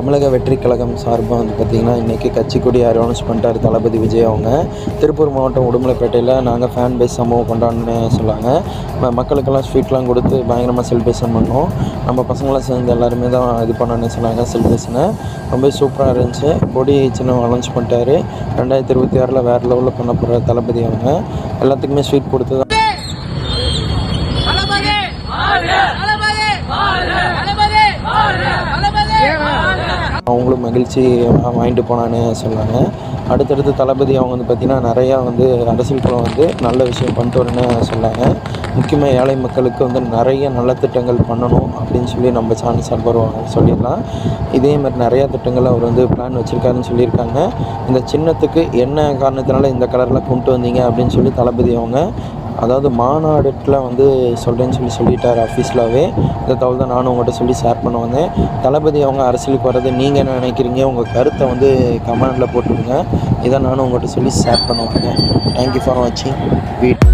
தமிழக வெற்றி கழகம் சார்பாக வந்து பார்த்திங்கன்னா இன்றைக்கி கட்சி கொடி அனௌன்ஸ் பண்ணிட்டார் தளபதி விஜய் அவங்க. திருப்பூர் மாவட்டம் உடுமலைப்பேட்டையில் நாங்கள் ஃபேன் பேஸ் சம்பவம் கொண்டாடுன்னு சொன்னாங்க. மக்களுக்கெல்லாம் ஸ்வீட்லாம் கொடுத்து பயங்கரமாக செலிப்ரேஷன் பண்ணோம். நம்ம பசங்களாம் சேர்ந்து எல்லாருமே தான் இது பண்ணணும்னு சொன்னாங்க செலிப்ரேஷனை ரொம்ப சூப்பராக இருந்துச்சு. கொடி சின்ன அனௌன்ஸ் பண்ணிட்டாரு. ரெண்டாயிரத்தி இருபத்தி ஆறில் வேறு லெவலில் பண்ண போகிற தளபதி அவங்க. எல்லாத்துக்குமே ஸ்வீட் கொடுத்து தான் தளபதி தளபதி தளபதி தளபதி அவங்களும் மகிழ்ச்சி வாங்கிட்டு போனான்னு சொன்னாங்க. அடுத்தடுத்து தளபதி அவங்க வந்து பார்த்திங்கன்னா நிறையா வந்து அரசியல் குழு வந்து நல்ல விஷயம் பண்ணிட்டு வரேன்னு சொன்னாங்க. முக்கியமாக ஏழை மக்களுக்கு வந்து நிறைய நல்ல திட்டங்கள் பண்ணணும் அப்படின்னு சொல்லி நம்ம சாமி சார்பாக சொல்லிடலாம் இதே மாதிரி நிறையா திட்டங்கள் அவர் வந்து பிளான் வச்சுருக்காருன்னு சொல்லியிருக்காங்க. இந்த சின்னத்துக்கு என்ன காரணத்தினால இந்த கலரில் கொண்டு வந்தீங்க அப்படின்னு சொல்லி தளபதி அவங்க அதாவது மாநாடுல வந்து சொல்கிறேன்னு சொல்லி சொல்லிட்டார் ஆஃபீஸ்லாவே இந்த தகவல் தான் நானும் உங்கள்கிட்ட சொல்லி ஷேர் பண்ண வந்தேன். தளபதி அவங்க அரசியலுக்கு வர்றது நீங்கள் என்ன நினைக்கிறீங்க? உங்கள் கருத்தை வந்து கமெண்டில் போட்டுவிடுங்க இதை நானும் உங்கள்கிட்ட சொல்லி ஷேர் பண்ண வந்தேன். தேங்க்யூ ஃபார் வாட்சிங் வீட்